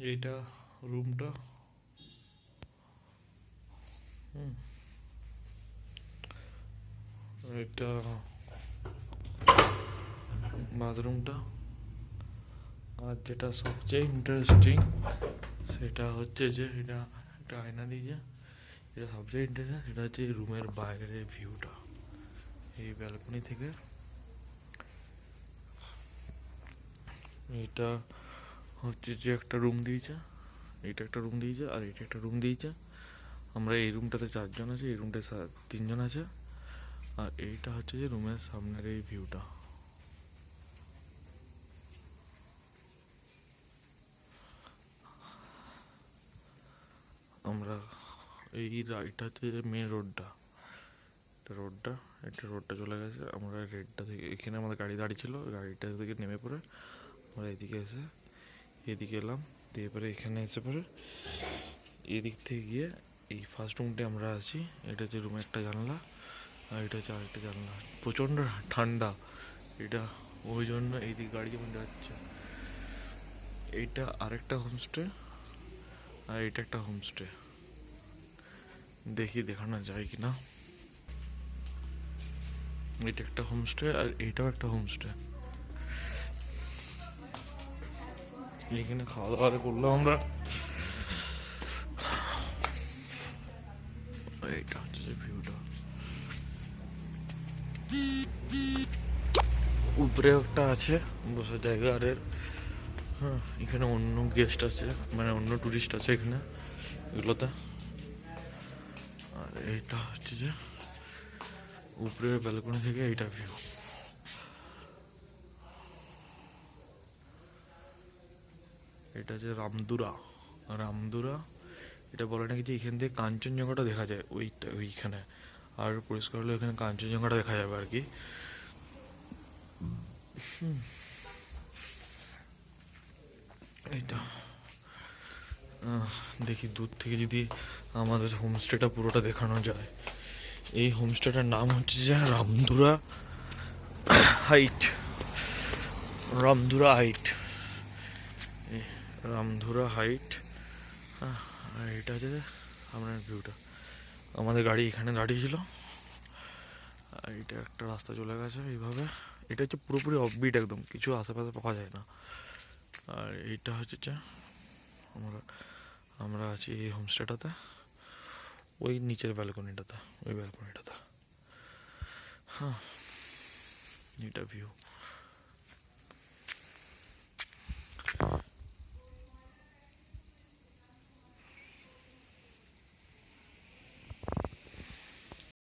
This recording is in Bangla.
এইটা রুমটা। হুম। এটা বাথরুমটা। আর যেটা সবচেয়ে ইন্টারেস্টিং সেটা হচ্ছে যে এটা একটা আয়না দিয়েছে। এটা সবচেয়ে ইন্টারেস্টিং সেটা হচ্ছে রুমের বাইরের ভিউটা এই ব্যালকনি থেকে। এটা হচ্ছে যে একটা রুম দিয়েছে, এটা একটা রুম দিয়েছে আর এটা একটা রুম দিয়েছে। আমরা এই রুমটাতে চারজন আছি, এই রুমটায় তিনজন আছে। আর এইটা হচ্ছে যে রুমের সামনের এই ভিউটা আমরা এই রাইটটা হচ্ছে যে মেন রোডটা এটা রোডটা এটা রোডটা চলে গেছে। আমরা রেডটা থেকে এখানে আমাদের গাড়ি দাঁড়িয়ে ছিল, গাড়িটা থেকে নেমে পড়ে আমরা এদিকে এসে এদিকে এলাম, দিয়ে পরে এখানে এসে পরে এদিক থেকে গিয়ে এই ফার্স্ট রুমটা আমরা আছি। এটা হচ্ছে রুমে একটা জানলা আর এটা হচ্ছে আরেকটা জানলা। প্রচণ্ড ঠান্ডা। এটা ওই জন্য এইদিকে গাড়ি যেমন যাচ্ছে, এইটা আরেকটা হোমস্টে আর এটা একটা হোমস্টে দেখি দেখানো যায় কি না এটা একটা হোমস্টে আর এটাও একটা হোমস্টে এখানে খাওয়া দাওয়া করলাম আমরা। এইটা হচ্ছে যে ভিউটা। উপরে একটা আছে, বসার জায়গা, আর এর হ্যাঁ এখানে অন্য গেস্ট আছে মানে অন্য টুরিস্ট আছে এখানে, এগুলোতে। আর এইটা হচ্ছে যে উপরের ব্যালকনি থেকে এইটা ভিউ এটা যে রামদুরা। রামদুরা এটা বলে নাকি যে এখান থেকে কাঞ্চনজঙ্ঘাটা দেখা যায় ওইটা ওইখানে। আর পরিষ্কার হলে এখানে কাঞ্চনজঙ্ঘাটা দেখা যাবে আর কি। আহ, দেখি দূর থেকে যদি আমাদের হোমস্টেটা পুরোটা দেখানো যায়। এই হোমস্টেটার নাম হচ্ছে যে Ramdhura height. Ramdhura height. Ramdhura height. আর এটা হচ্ছে সামনের ভিউটা আমাদের গাড়ি এখানে দাঁড়িয়ে ছিল আর এটা একটা রাস্তা চলে গেছে এইভাবে। এটা হচ্ছে পুরোপুরি অফবিট একদম, কিছু আশেপাশে পাওয়া যায় না। আর এইটা হচ্ছে যে আমরা আমরা আছি এই হোমস্টেটাতে ওই নিচের ব্যালকনিটাতে ওই ব্যালকনিটাতে হ্যাঁ এটা ভিউ